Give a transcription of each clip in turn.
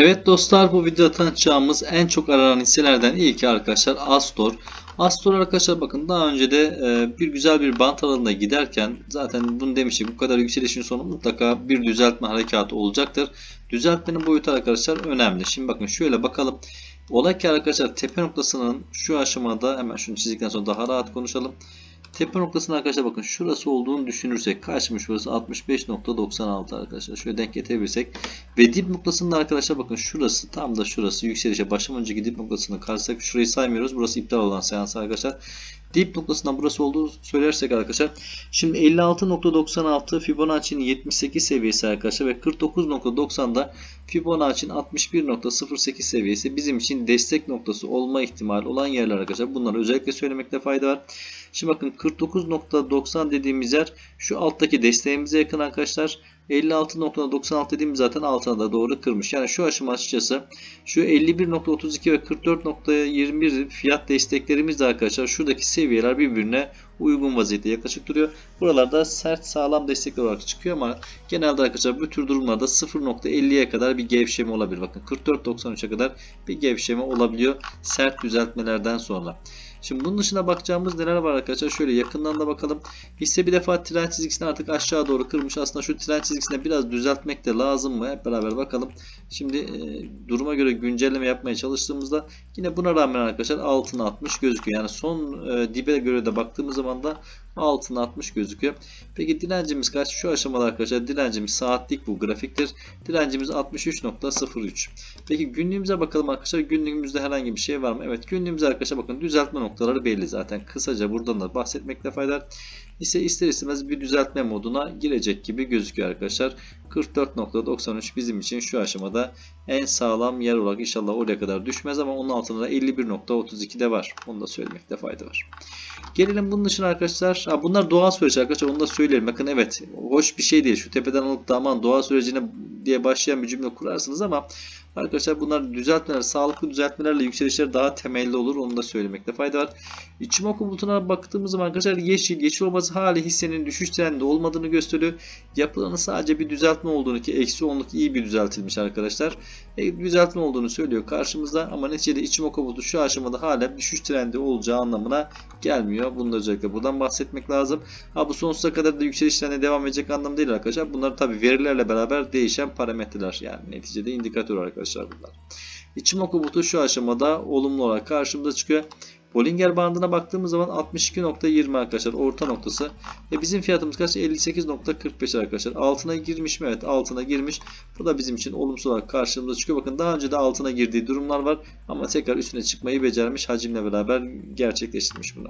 Evet dostlar bu videoda tanıtacağımız en çok aranan hisselerden ilki arkadaşlar Astor. Astor arkadaşlar bakın daha önce de e, bir güzel bir bant aralığında giderken zaten bunu demiştik bu kadar yükselişin sonu mutlaka bir düzeltme harekatı olacaktır. Düzeltmenin boyutu arkadaşlar önemli. Şimdi bakın şöyle bakalım. Olay ki arkadaşlar tepe noktasının şu aşamada hemen şunu çizdikten sonra daha rahat konuşalım. Tepe noktasının arkadaşlar bakın şurası olduğunu düşünürsek kaçmış burası 65.96 arkadaşlar. Şöyle denk getirebilirsek ve dip noktasında arkadaşlar bakın şurası tam da şurası yükselişe başlamadan dip noktasını karşılasak şurayı saymıyoruz. Burası iptal olan seans arkadaşlar. Dip noktasından burası olduğu söylersek arkadaşlar. Şimdi 56.96 Fibonacci'nin 78 seviyesi arkadaşlar ve 49.90'da Fibonacci'nin 61.08 seviyesi bizim için destek noktası olma ihtimali olan yerler arkadaşlar. Bunları özellikle söylemekte fayda var. Şimdi bakın 49.90 dediğimiz yer şu alttaki desteğimize yakın arkadaşlar. 56.96 dediğimiz zaten altına da doğru kırmış. Yani şu aşama açıkçası şu 51.32 ve 44.21 fiyat desteklerimiz de arkadaşlar şuradaki seviyeler birbirine uygun vaziyette yaklaşık duruyor. Buralarda sert sağlam destekler olarak çıkıyor ama genelde arkadaşlar bu tür durumlarda 0.50'ye kadar bir gevşeme olabilir. Bakın 44.93'e kadar bir gevşeme olabiliyor sert düzeltmelerden sonra. Şimdi bunun dışına bakacağımız neler var arkadaşlar? Şöyle yakından da bakalım. Hisse bir defa trend çizgisini artık aşağı doğru kırmış. Aslında şu trend çizgisine biraz düzeltmek de lazım mı? Hep beraber bakalım. Şimdi e, duruma göre güncelleme yapmaya çalıştığımızda yine buna rağmen arkadaşlar altına atmış gözüküyor. Yani son e, dibe göre de baktığımız zaman da altına atmış gözüküyor. Peki direncimiz kaç? Şu aşamada arkadaşlar direncimiz saatlik bu grafiktir. Direncimiz 63.03. Peki günlüğümüze bakalım arkadaşlar. Günlüğümüzde herhangi bir şey var mı? Evet günlüğümüzde arkadaşlar bakın düzeltme noktaları belli zaten. Kısaca buradan da bahsetmekte fayda var. İse ister istemez bir düzeltme moduna girecek gibi gözüküyor arkadaşlar. 44.93 bizim için şu aşamada en sağlam yer olarak inşallah oraya kadar düşmez ama onun altında da 51.32 de var. Onu da söylemekte fayda var. Gelelim bunun dışında arkadaşlar. Bunlar doğal süreç arkadaşlar onu da söyleyelim. Bakın evet hoş bir şey değil. Şu tepeden alıp da aman doğa sürecine diye başlayan bir cümle kurarsınız ama arkadaşlar bunlar düzeltmeler, sağlıklı düzeltmelerle yükselişler daha temelli olur. Onu da söylemekte fayda var. İçimoku bulutuna baktığımız zaman arkadaşlar yeşil, yeşil olması hali hissenin düşüş trendinde olmadığını gösteriyor. Yapılanın sadece bir düzeltme olduğunu ki eksi 10'luk iyi bir düzeltilmiş arkadaşlar. E, düzeltme olduğunu söylüyor karşımızda ama neticede Ichimoku bulutu şu aşamada hala düşüş trendi olacağı anlamına gelmiyor. Bunu da özellikle buradan bahsetmek lazım. Ha bu sonsuza kadar da yükseliş trendi devam edecek anlamda değil arkadaşlar. Bunlar tabi verilerle beraber değişen parametreler. Yani neticede indikatör arkadaşlar bunlar. Ichimoku bulutu şu aşamada olumlu olarak karşımıza çıkıyor. Bollinger bandına baktığımız zaman 62.20 arkadaşlar orta noktası. E bizim fiyatımız kaç? 58.45 arkadaşlar. Altına girmiş mi? Evet altına girmiş. Bu da bizim için olumsuz olarak karşımıza çıkıyor. Bakın daha önce de altına girdiği durumlar var. Ama tekrar üstüne çıkmayı becermiş. Hacimle beraber gerçekleştirmiş bunu.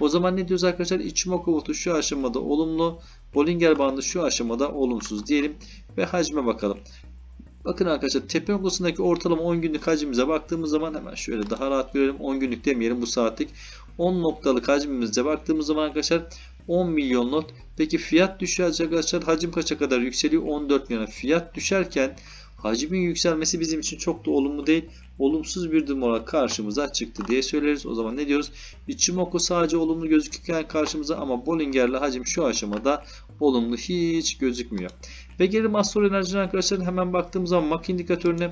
O zaman ne diyoruz arkadaşlar? Ichimoku botu şu aşamada olumlu. Bollinger bandı şu aşamada olumsuz diyelim. Ve hacme bakalım. Bakın arkadaşlar tepe noktasındaki ortalama 10 günlük hacmimize baktığımız zaman hemen şöyle daha rahat görelim. 10 günlük demeyelim bu saatlik. 10 noktalık hacmimize baktığımız zaman arkadaşlar 10 milyon not. Peki fiyat düşerse arkadaşlar hacim kaça kadar yükseliyor? 14 milyon. Fiyat düşerken hacmin yükselmesi bizim için çok da olumlu değil. Olumsuz bir durum olarak karşımıza çıktı diye söyleriz. O zaman ne diyoruz? Ichimoku sadece olumlu gözükürken karşımıza ama Bollinger'le hacim şu aşamada olumlu hiç gözükmüyor. Ve gelelim Astro Enerji'nin arkadaşlar hemen baktığımız zaman MAC indikatörüne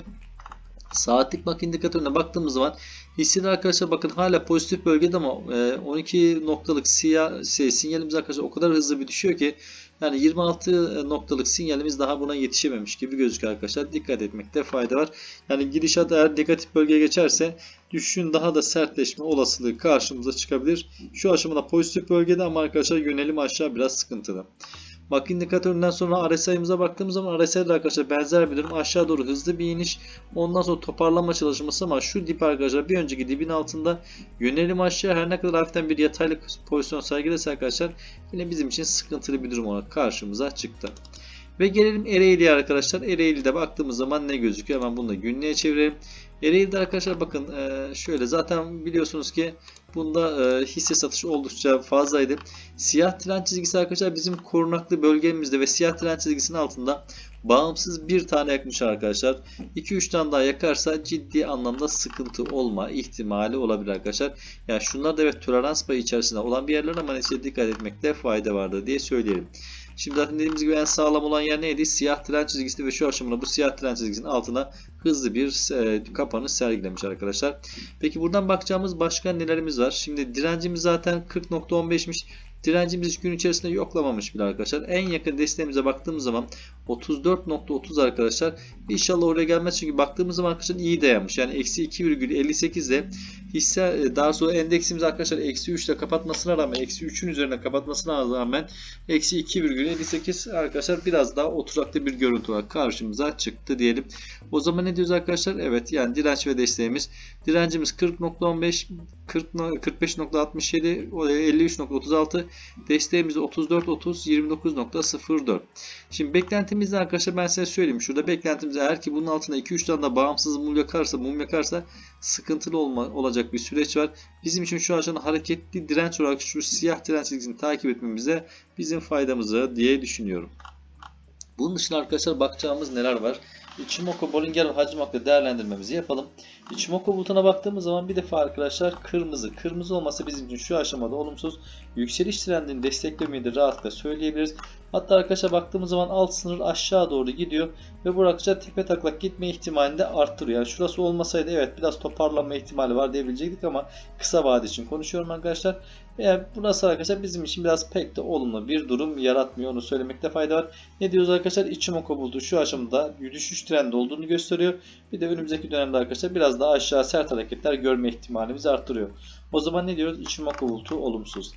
Saatlik MAC indikatörüne baktığımız zaman hissede arkadaşlar bakın hala pozitif bölgede ama 12 noktalık siyah şey, sinyalimiz arkadaşlar o kadar hızlı bir düşüyor ki yani 26 noktalık sinyalimiz daha buna yetişememiş gibi gözüküyor arkadaşlar. Dikkat etmekte fayda var. Yani gidişat eğer negatif bölgeye geçerse düşüşün daha da sertleşme olasılığı karşımıza çıkabilir. Şu aşamada pozitif bölgede ama arkadaşlar yönelim aşağı biraz sıkıntılı. MAC indikatöründen sonra RSI'mize baktığımız zaman RSI'de arkadaşlar benzer bir durum. Aşağı doğru hızlı bir iniş. Ondan sonra toparlanma çalışması ama şu dip arkadaşlar bir önceki dibin altında yönelim aşağı her ne kadar hafiften bir yataylık pozisyon sergilese arkadaşlar yine bizim için sıkıntılı bir durum olarak karşımıza çıktı. Ve gelelim Ereğli'ye arkadaşlar. Ereğli'de baktığımız zaman ne gözüküyor? Hemen bunu da günlüğe çevirelim. Ereğli'de arkadaşlar bakın şöyle zaten biliyorsunuz ki bunda hisse satışı oldukça fazlaydı. Siyah trend çizgisi arkadaşlar bizim korunaklı bölgemizde ve siyah trend çizgisinin altında bağımsız bir tane yakmış arkadaşlar. 2-3 tane daha yakarsa ciddi anlamda sıkıntı olma ihtimali olabilir arkadaşlar. Yani şunlar da evet tolerans payı içerisinde olan bir yerler ama neyse dikkat etmekte fayda vardır diye söyleyelim. Şimdi zaten dediğimiz gibi en sağlam olan yer neydi? Siyah tren çizgisi ve şu aşamada bu siyah tren çizgisinin altına hızlı bir e, kapanış sergilemiş arkadaşlar. Peki buradan bakacağımız başka nelerimiz var? Şimdi direncimiz zaten 40.15'miş. Direncimiz hiç gün içerisinde yoklamamış bile arkadaşlar. En yakın desteğimize baktığımız zaman 34.30 arkadaşlar. İnşallah oraya gelmez çünkü baktığımız zaman arkadaşlar iyi dayanmış. Yani eksi 2,58 ile hisse e, daha sonra endeksimiz arkadaşlar eksi 3 ile kapatmasına rağmen eksi 3'ün üzerine kapatmasına rağmen eksi 2,58 arkadaşlar biraz daha oturaklı bir görüntü olarak karşımıza çıktı diyelim. O zaman ne diyoruz arkadaşlar? Evet yani direnç ve desteğimiz. Direncimiz 40.15 40 45.67 53.36 desteğimiz 34 30 29.04 Şimdi beklentimizde arkadaşlar ben size söyleyeyim. Şurada beklentimiz eğer ki bunun altında 2-3 tane de bağımsız mum yakarsa, mum yakarsa sıkıntılı olma, olacak bir süreç var. Bizim için şu aşamada hareketli direnç olarak şu siyah direnç çizgisini takip etmemize bizim faydamıza diye düşünüyorum. Bunun dışında arkadaşlar bakacağımız neler var? Ichimoku, Bollinger ve Hachimak'la değerlendirmemizi yapalım. Ichimoku bulutuna baktığımız zaman bir defa arkadaşlar kırmızı. Kırmızı olması bizim için şu aşamada olumsuz. Yükseliş trendini desteklemeyi de rahatlıkla söyleyebiliriz. Hatta arkadaşlar baktığımız zaman alt sınır aşağı doğru gidiyor ve arkadaşlar tepe taklak gitme ihtimalini de arttırıyor. Yani şurası olmasaydı evet biraz toparlanma ihtimali var diyebilecektik ama kısa vade için konuşuyorum arkadaşlar. Yani burası arkadaşlar bizim için biraz pek de olumlu bir durum yaratmıyor. Onu söylemekte fayda var. Ne diyoruz arkadaşlar? Ichimoku bulutu şu aşamada düşüş trendi olduğunu gösteriyor. Bir de önümüzdeki dönemde arkadaşlar biraz daha aşağı sert hareketler görme ihtimalimizi arttırıyor. O zaman ne diyoruz? Ichimoku bulutu olumsuz.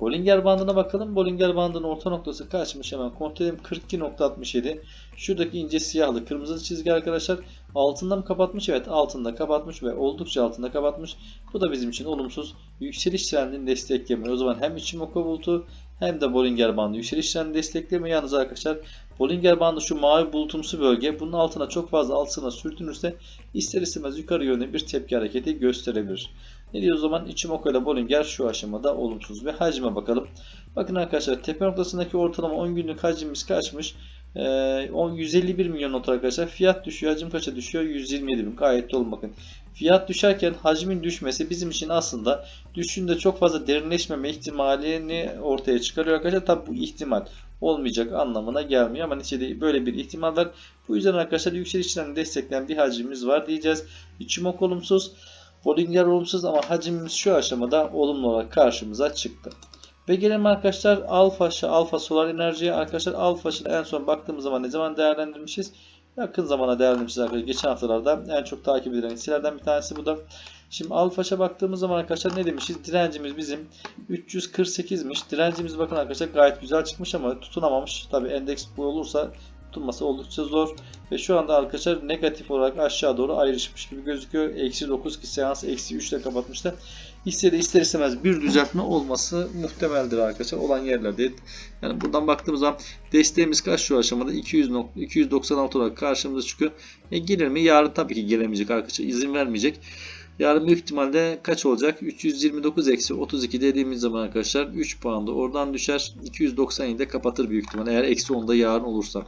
Bollinger bandına bakalım. Bollinger bandının orta noktası kaçmış hemen kontrol edelim. 42.67. Şuradaki ince siyahlı kırmızı çizgi arkadaşlar. Altında mı kapatmış? Evet altında kapatmış ve oldukça altında kapatmış. Bu da bizim için olumsuz. Yükseliş trendini desteklemiyor. O zaman hem Ichimoku bulutu hem de Bollinger bandı yükseliş trendini desteklemiyor. Yalnız arkadaşlar Bollinger bandı şu mavi bulutumsu bölge bunun altına çok fazla altına sürtünürse ister istemez yukarı yönde bir tepki hareketi gösterebilir. Ne diyor o zaman? Ichimoku ile Bollinger şu aşamada olumsuz ve hacme bakalım. Bakın arkadaşlar tepe noktasındaki ortalama 10 günlük hacmimiz kaçmış? Ee, 10, 151 milyon not arkadaşlar. Fiyat düşüyor. Hacim kaça düşüyor? 127 bin. Gayet de olun bakın. Fiyat düşerken hacmin düşmesi bizim için aslında düşünde çok fazla derinleşmeme ihtimalini ortaya çıkarıyor arkadaşlar. Tabi bu ihtimal olmayacak anlamına gelmiyor ama neticede böyle bir ihtimal var. Bu yüzden arkadaşlar yükselişlerini destekleyen bir hacimimiz var diyeceğiz. Ichimoku olumsuz. Bollinger olumsuz ama hacimimiz şu aşamada olumlu olarak karşımıza çıktı. Ve gelelim arkadaşlar alfa, alfa solar enerjiye. Arkadaşlar alfa en son baktığımız zaman ne zaman değerlendirmişiz? Yakın zamana değerlendirmişiz arkadaşlar. Geçen haftalarda en çok takip edilen hisselerden bir tanesi bu da. Şimdi alfaşa baktığımız zaman arkadaşlar ne demişiz? Direncimiz bizim 348'miş. Direncimiz bakın arkadaşlar gayet güzel çıkmış ama tutunamamış. Tabi endeks bu olursa tutulması oldukça zor. Ve şu anda arkadaşlar negatif olarak aşağı doğru ayrışmış gibi gözüküyor. Eksi 9 ki seans eksi 3 ile kapatmıştı. Hissede ister istemez bir düzeltme olması muhtemeldir arkadaşlar. Olan yerlerde. Yani buradan baktığımız zaman desteğimiz kaç şu aşamada? 200 296 olarak karşımıza çıkıyor. E gelir mi? Yarın tabii ki gelemeyecek arkadaşlar. izin vermeyecek. Yarın büyük ihtimalle kaç olacak? 329 eksi 32 dediğimiz zaman arkadaşlar 3 puan da oradan düşer. 297'de kapatır büyük ihtimalle eğer eksi 10'da yarın olursa.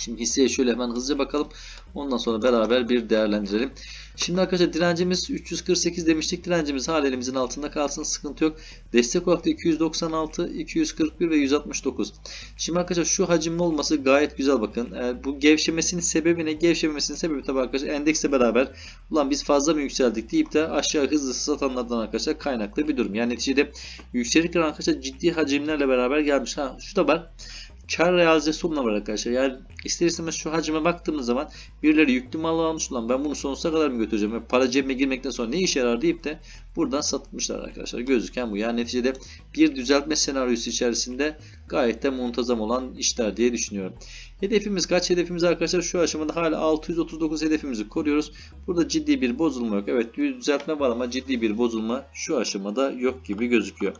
Şimdi hisseye şöyle hemen hızlıca bakalım. Ondan sonra beraber bir değerlendirelim. Şimdi arkadaşlar direncimiz 348 demiştik. Direncimiz hala elimizin altında kalsın. Sıkıntı yok. Destek olarak da 296, 241 ve 169. Şimdi arkadaşlar şu hacimli olması gayet güzel bakın. Yani bu gevşemesinin sebebi ne? Gevşemesinin sebebi tabii arkadaşlar endekse beraber ulan biz fazla mı yükseldik deyip de aşağı hızlı satanlardan arkadaşlar kaynaklı bir durum. Yani neticede yükselirken arkadaşlar ciddi hacimlerle beraber gelmiş. Ha şu da var kar realizasyonla var arkadaşlar. Yani ister istemez şu hacime baktığımız zaman birileri yüklü mal almış ulan ben bunu sonsuza kadar mı götüreceğim? Yani para cebime girmekten sonra ne işe yarar deyip de buradan satmışlar arkadaşlar. Gözüken bu. Yani neticede bir düzeltme senaryosu içerisinde gayet de muntazam olan işler diye düşünüyorum. Hedefimiz kaç? Hedefimiz arkadaşlar şu aşamada hala 639 hedefimizi koruyoruz. Burada ciddi bir bozulma yok. Evet düzeltme var ama ciddi bir bozulma şu aşamada yok gibi gözüküyor.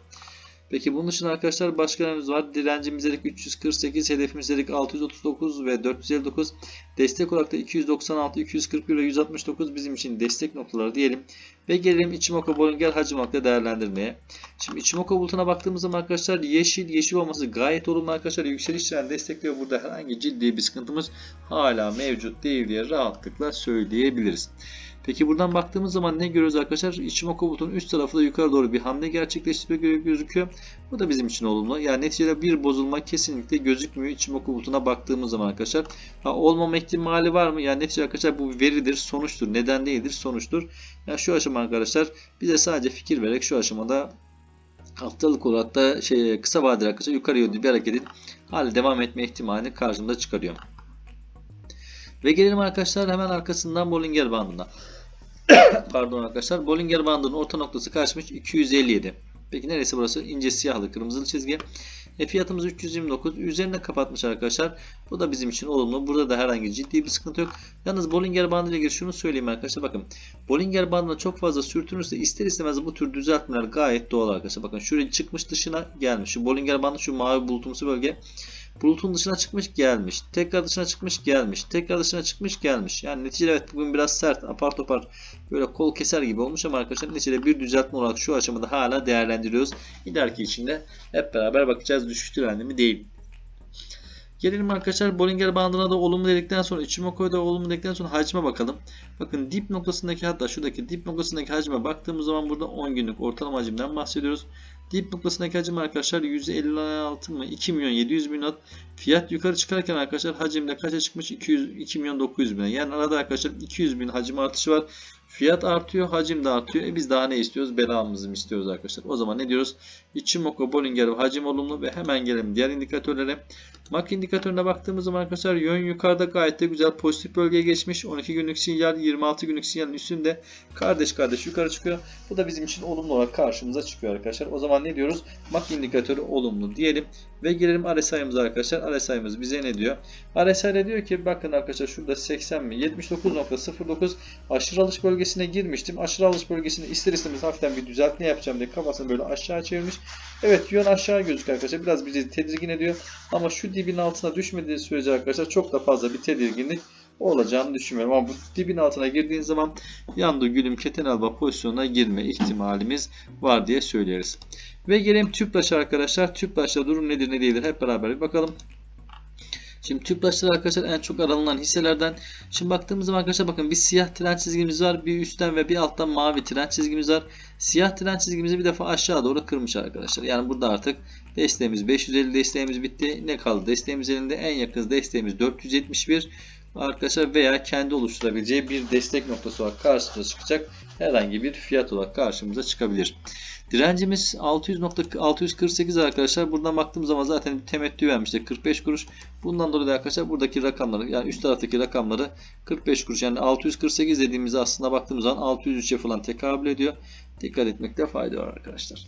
Peki bunun için arkadaşlar başkalarımız var. Direncimiz dedik 348, hedefimiz dedik 639 ve 459. Destek olarak da 296, 241 ve 169 bizim için destek noktaları diyelim. Ve gelelim Ichimoku Bollinger Hachimak'la değerlendirmeye. Şimdi Ichimoku bulutuna baktığımız zaman arkadaşlar yeşil, yeşil olması gayet olumlu arkadaşlar. Yükseliş trendi destekliyor. Burada herhangi ciddi bir sıkıntımız hala mevcut değil diye rahatlıkla söyleyebiliriz. Peki buradan baktığımız zaman ne görüyoruz arkadaşlar? Ichimoku bulutunun üst tarafı da yukarı doğru bir hamle gerçekleştirme gözüküyor. Bu da bizim için olumlu. Yani neticede bir bozulma kesinlikle gözükmüyor Ichimoku bulutuna baktığımız zaman arkadaşlar. Ha, olmama ihtimali var mı? Yani neticede arkadaşlar bu veridir, sonuçtur. Neden değildir? Sonuçtur. Yani şu aşama arkadaşlar bize sadece fikir vererek şu aşamada haftalık olarak da şey, kısa vadeli arkadaşlar yukarı yönlü bir hareketin hali devam etme ihtimalini karşımıza çıkarıyor. Ve gelelim arkadaşlar hemen arkasından Bollinger bandına. Pardon arkadaşlar. Bollinger bandının orta noktası kaçmış? 257. Peki neresi burası? İnce siyahlı kırmızılı çizgi. E fiyatımız 329. Üzerine kapatmış arkadaşlar. Bu da bizim için olumlu. Burada da herhangi ciddi bir sıkıntı yok. Yalnız Bollinger bandı ile ilgili şunu söyleyeyim arkadaşlar. Bakın Bollinger bandına çok fazla sürtünürse ister istemez bu tür düzeltmeler gayet doğal arkadaşlar. Bakın şuraya çıkmış dışına gelmiş. Şu Bollinger bandı şu mavi bulutumsu bölge bulutun dışına çıkmış gelmiş. Tekrar dışına çıkmış gelmiş. Tekrar dışına çıkmış gelmiş. Yani neticede evet bugün biraz sert apar topar böyle kol keser gibi olmuş ama arkadaşlar neticede bir düzeltme olarak şu aşamada hala değerlendiriyoruz. İleriki içinde hep beraber bakacağız düşüş trendi mi değil. Gelelim arkadaşlar Bollinger bandına da olumlu dedikten sonra Ichimoku'ya da olumlu dedikten sonra hacme bakalım. Bakın dip noktasındaki hatta şuradaki dip noktasındaki hacme baktığımız zaman burada 10 günlük ortalama hacimden bahsediyoruz. Dip noktasındaki hacim arkadaşlar 156 mı 2 milyon 700 bin not. Fiyat yukarı çıkarken arkadaşlar hacimde kaça çıkmış 200 2 milyon 900 bin. Yani arada arkadaşlar 200 bin hacim artışı var. Fiyat artıyor, hacim de artıyor. E biz daha ne istiyoruz? Belamızı mı istiyoruz arkadaşlar? O zaman ne diyoruz? Ichimoku, Bollinger hacim olumlu ve hemen gelelim diğer indikatörlere. MAC indikatörüne baktığımız zaman arkadaşlar yön yukarıda gayet de güzel pozitif bölgeye geçmiş. 12 günlük sinyal 26 günlük sinyalin üstünde kardeş kardeş yukarı çıkıyor. Bu da bizim için olumlu olarak karşımıza çıkıyor arkadaşlar. O zaman ne diyoruz? MAC indikatörü olumlu diyelim. Ve gelelim RSI'mize arkadaşlar. RSI'miz bize ne diyor? RSI'de diyor ki bakın arkadaşlar şurada 80 mi? 79.09 aşırı alış bölgesine girmiştim. Aşırı alış bölgesinde ister istemez hafiften bir düzeltme yapacağım diye kafasını böyle aşağı çevirmiş. Evet yön aşağı gözüküyor arkadaşlar. Biraz bizi tedirgin ediyor. Ama şu dibin altına düşmediği sürece arkadaşlar çok da fazla bir tedirginlik olacağını düşünmüyorum. Ama bu dibin altına girdiğin zaman yandı gülüm keten alba pozisyonuna girme ihtimalimiz var diye söyleriz. Ve gelelim tüpraş arkadaşlar. Tüpraşta durum nedir ne değildir hep beraber bir bakalım. Şimdi tüpraşlar arkadaşlar en çok aranılan hisselerden. Şimdi baktığımız zaman arkadaşlar bakın bir siyah tren çizgimiz var. Bir üstten ve bir alttan mavi tren çizgimiz var. Siyah tren çizgimizi bir defa aşağı doğru kırmış arkadaşlar. Yani burada artık desteğimiz 550 desteğimiz bitti. Ne kaldı? Desteğimiz elinde en yakın desteğimiz 471 arkadaşlar veya kendi oluşturabileceği bir destek noktası olarak karşımıza çıkacak herhangi bir fiyat olarak karşımıza çıkabilir. Direncimiz 600.648 arkadaşlar. Buradan baktığım zaman zaten temettü vermişti 45 kuruş. Bundan dolayı da arkadaşlar buradaki rakamları yani üst taraftaki rakamları 45 kuruş yani 648 dediğimizde aslında baktığımız zaman 603'e falan tekabül ediyor. Dikkat etmekte fayda var arkadaşlar.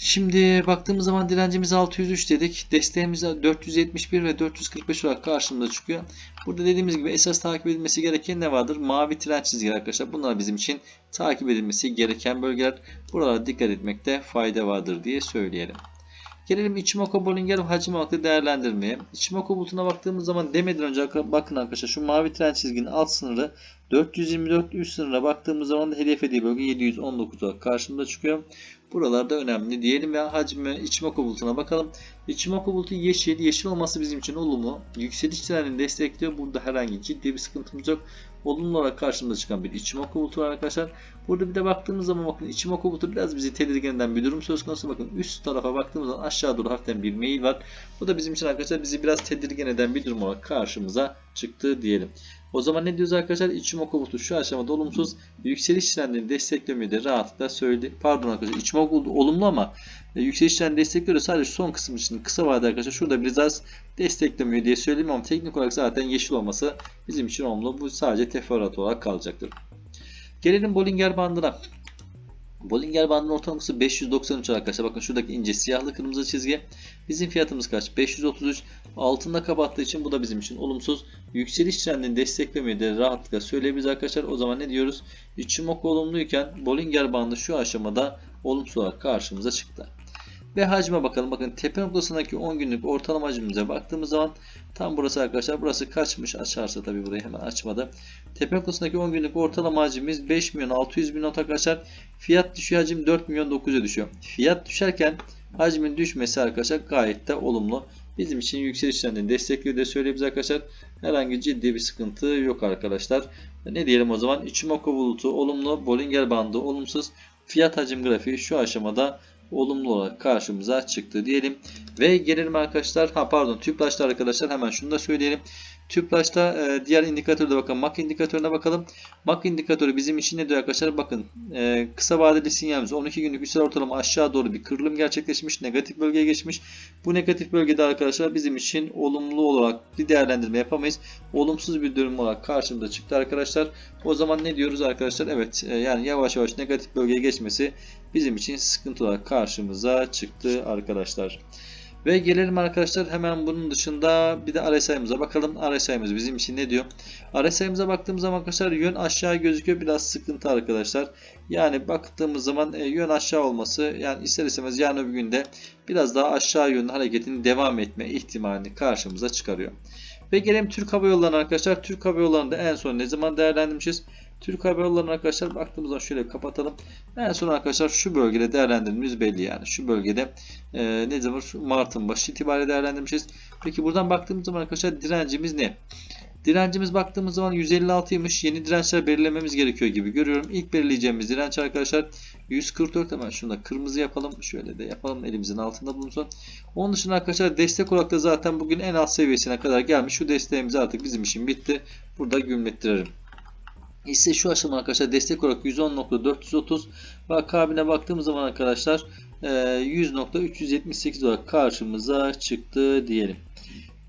Şimdi baktığımız zaman direncimiz 603 dedik. Desteğimiz 471 ve 445 olarak karşımıza çıkıyor. Burada dediğimiz gibi esas takip edilmesi gereken ne vardır? Mavi tren çizgiler arkadaşlar. Bunlar bizim için takip edilmesi gereken bölgeler. Buralara dikkat etmekte fayda vardır diye söyleyelim. Gelelim Ichimoku Bollinger hacim odaklı değerlendirmeye. Ichimoku bulutuna baktığımız zaman demeden önce bakın arkadaşlar şu mavi tren çizginin alt sınırı 424 üst sınırına baktığımız zaman da hedeflediği bölge 719 olarak karşımıza çıkıyor. Buralarda önemli diyelim ve hacmi Ichimoku bulutuna bakalım. Ichimoku bulutu yeşil. Yeşil olması bizim için olumlu. Yükseliş trendini destekliyor. Burada herhangi ciddi bir sıkıntımız yok. Olumlu olarak karşımıza çıkan bir Ichimoku bulutu var arkadaşlar. Burada bir de baktığımız zaman bakın Ichimoku bulutu biraz bizi tedirgin eden bir durum söz konusu. Bakın üst tarafa baktığımız zaman aşağı doğru hafiften bir meyil var. Bu da bizim için arkadaşlar bizi biraz tedirgin eden bir durum olarak karşımıza çıktı diyelim. O zaman ne diyoruz arkadaşlar? Ichimoku bulutu şu aşamada olumsuz. Yükseliş trendini desteklemiyor de rahatlıkla söyledi. Pardon arkadaşlar bulutu olumlu ama e, yükseliş trendini destekliyor. Sadece son kısım için kısa vadede arkadaşlar şurada biraz desteklemiyor diye söyleyeyim ama teknik olarak zaten yeşil olması bizim için olumlu. Bu sadece teferruat olarak kalacaktır. Gelelim Bollinger bandına. Bollinger bandının ortalaması 593 arkadaşlar. Bakın şuradaki ince siyahlı kırmızı çizgi. Bizim fiyatımız kaç? 533. Altında kapattığı için bu da bizim için olumsuz. Yükseliş trendini desteklemeyi de rahatlıkla söyleyebiliriz arkadaşlar. O zaman ne diyoruz? Ichimoku olumluyken Bollinger bandı şu aşamada olumsuz olarak karşımıza çıktı. Ve hacme bakalım. Bakın tepe noktasındaki 10 günlük ortalama hacmimize baktığımız zaman tam burası arkadaşlar. Burası kaçmış? Açarsa tabii burayı hemen açmadı. Tepe noktasındaki 10 günlük ortalama hacmimiz 5 milyon 600 bin not arkadaşlar. Fiyat düşüyor hacim 4 milyon 900'e düşüyor. Fiyat düşerken Hacmin düşmesi arkadaşlar gayet de olumlu. Bizim için yükseliş trendini destekliyor diye söyleyebiliriz arkadaşlar. Herhangi ciddi bir sıkıntı yok arkadaşlar. Ne diyelim o zaman? Ichimoku bulutu olumlu, Bollinger bandı olumsuz. Fiyat hacim grafiği şu aşamada olumlu olarak karşımıza çıktı diyelim. Ve gelelim arkadaşlar. Ha pardon tüpraşta arkadaşlar hemen şunu da söyleyelim. Tüpraşta e, diğer indikatörde bakalım. MAC indikatörüne bakalım. MAC indikatörü bizim için ne diyor arkadaşlar? Bakın e, kısa vadeli sinyalimiz 12 günlük üstel ortalama aşağı doğru bir kırılım gerçekleşmiş. Negatif bölgeye geçmiş. Bu negatif bölgede arkadaşlar bizim için olumlu olarak bir değerlendirme yapamayız. Olumsuz bir durum olarak karşımıza çıktı arkadaşlar. O zaman ne diyoruz arkadaşlar? Evet e, yani yavaş yavaş negatif bölgeye geçmesi bizim için sıkıntı olarak karşımıza çıktı arkadaşlar. Ve gelelim arkadaşlar hemen bunun dışında bir de RSI'mize bakalım. RSI'miz bizim için ne diyor? RSI'mize baktığımız zaman arkadaşlar yön aşağı gözüküyor. Biraz sıkıntı arkadaşlar. Yani baktığımız zaman e, yön aşağı olması yani ister istemez yarın öbür günde biraz daha aşağı yönlü hareketin devam etme ihtimalini karşımıza çıkarıyor. Ve gelelim Türk Hava Yolları'na arkadaşlar. Türk Hava Yolları'nda en son ne zaman değerlendirmişiz? Türk Hava Yolları'na arkadaşlar baktığımızda şöyle kapatalım. En son arkadaşlar şu bölgede değerlendirmemiz belli yani. Şu bölgede e, ne zaman Mart'ın başı itibariyle değerlendirmişiz. Peki buradan baktığımız zaman arkadaşlar direncimiz ne? Direncimiz baktığımız zaman 156'ymış. Yeni dirençler belirlememiz gerekiyor gibi görüyorum. İlk belirleyeceğimiz direnç arkadaşlar 144. Hemen şunu da kırmızı yapalım. Şöyle de yapalım. Elimizin altında bulunsun. Onun dışında arkadaşlar destek olarak da zaten bugün en alt seviyesine kadar gelmiş. Şu desteğimiz artık bizim için bitti. Burada gümlettirelim. Hisse şu aşama arkadaşlar destek olarak 110.430 ve akabine baktığımız zaman arkadaşlar e, 100.378 olarak karşımıza çıktı diyelim.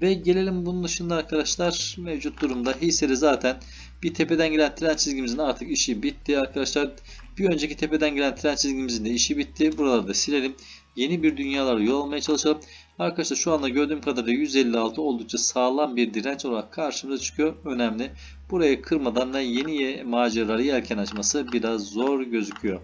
Ve gelelim bunun dışında arkadaşlar mevcut durumda hissede zaten bir tepeden gelen trend çizgimizin artık işi bitti arkadaşlar. Bir önceki tepeden gelen trend çizgimizin de işi bitti. Buraları da silelim. Yeni bir dünyalara yol almaya çalışalım. Arkadaşlar şu anda gördüğüm kadarıyla 156 oldukça sağlam bir direnç olarak karşımıza çıkıyor. Önemli. Burayı kırmadan da yeni maceraları yelken açması biraz zor gözüküyor.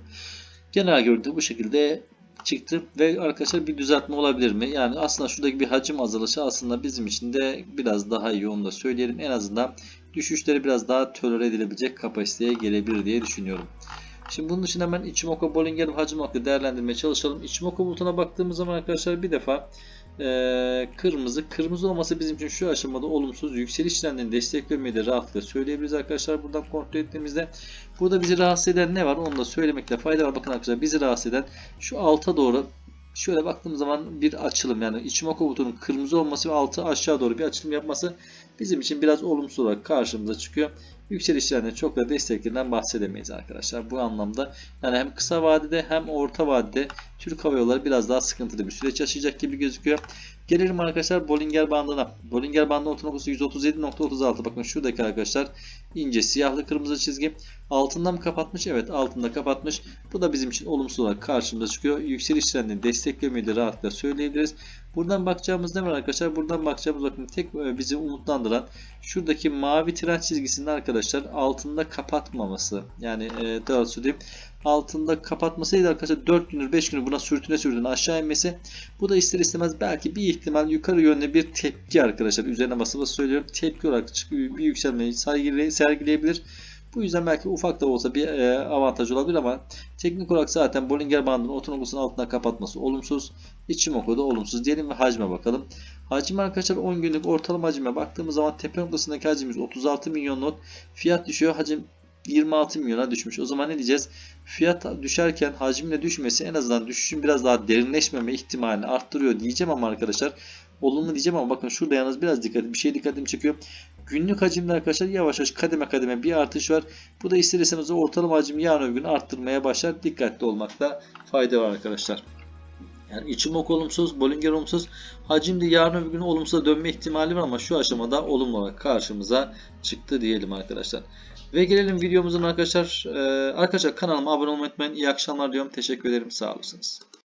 Genel görüntü bu şekilde çıktı ve arkadaşlar bir düzeltme olabilir mi? Yani aslında şuradaki bir hacim azalışı aslında bizim için de biraz daha iyi onu da söyleyelim. En azından düşüşleri biraz daha tolere edilebilecek kapasiteye gelebilir diye düşünüyorum. Şimdi bunun için hemen Ichimoku Bollinger hacim hakkı değerlendirmeye çalışalım. Ichimoku bulutuna baktığımız zaman arkadaşlar bir defa e, kırmızı. Kırmızı olması bizim için şu aşamada olumsuz. Yükseliş trendini desteklemeyi de rahatlıkla söyleyebiliriz arkadaşlar. Buradan kontrol ettiğimizde burada bizi rahatsız eden ne var onu da söylemekte fayda var. Bakın arkadaşlar bizi rahatsız eden şu alta doğru şöyle baktığımız zaman bir açılım yani Ichimoku bulutunun kırmızı olması ve altı aşağı doğru bir açılım yapması bizim için biraz olumsuz olarak karşımıza çıkıyor. Yükselişlerinde çok da desteklerinden bahsedemeyiz arkadaşlar. Bu anlamda yani hem kısa vadede hem orta vadede Türk Hava Yolları biraz daha sıkıntılı bir süreç yaşayacak gibi gözüküyor. Gelelim arkadaşlar Bollinger bandına. Bollinger bandı orta noktası 137.36. Bakın şuradaki arkadaşlar ince siyahlı kırmızı çizgi. Altında mı kapatmış? Evet altında kapatmış. Bu da bizim için olumsuz olarak karşımıza çıkıyor. Yükseliş trendini desteklemeyi de rahatlıkla söyleyebiliriz. Buradan bakacağımız ne var arkadaşlar? Buradan bakacağımız bakın tek bizi umutlandıran şuradaki mavi trend çizgisinde arkadaşlar altında kapatmaması. Yani e, daha söyleyeyim altında kapatmasıydı arkadaşlar 4 gündür 5 gündür buna sürtüne sürtüne aşağı inmesi. Bu da ister istemez belki bir ihtimal yukarı yönde bir tepki arkadaşlar. Üzerine basılı söylüyorum. Tepki olarak bir yükselmeyi sergileyebilir. Bu yüzden belki ufak da olsa bir e, avantaj olabilir ama teknik olarak zaten Bollinger bandının otonomusun altına kapatması olumsuz. Ichimoku da olumsuz diyelim ve hacme bakalım. Hacim arkadaşlar 10 günlük ortalama hacime baktığımız zaman tepe noktasındaki hacimimiz 36 milyon not. Fiyat düşüyor. Hacim 26 milyona düşmüş. O zaman ne diyeceğiz? Fiyat düşerken hacimle düşmesi en azından düşüşün biraz daha derinleşmeme ihtimalini arttırıyor diyeceğim ama arkadaşlar olumlu diyeceğim ama bakın şurada yalnız biraz dikkat bir şey dikkatimi çekiyor. Günlük hacimde arkadaşlar yavaş yavaş kademe kademe bir artış var. Bu da ister istemez ortalama hacmi yarın öbür gün arttırmaya başlar. Dikkatli olmakta fayda var arkadaşlar. Yani Ichimoku olumsuz, Bollinger olumsuz. Hacim de yarın öbür gün olumsuza dönme ihtimali var ama şu aşamada olumlu olarak karşımıza çıktı diyelim arkadaşlar. Ve gelelim videomuzun arkadaşlar. Ee, arkadaşlar kanalıma abone olmayı unutmayın. İyi akşamlar diyorum. Teşekkür ederim. Sağ olasınız.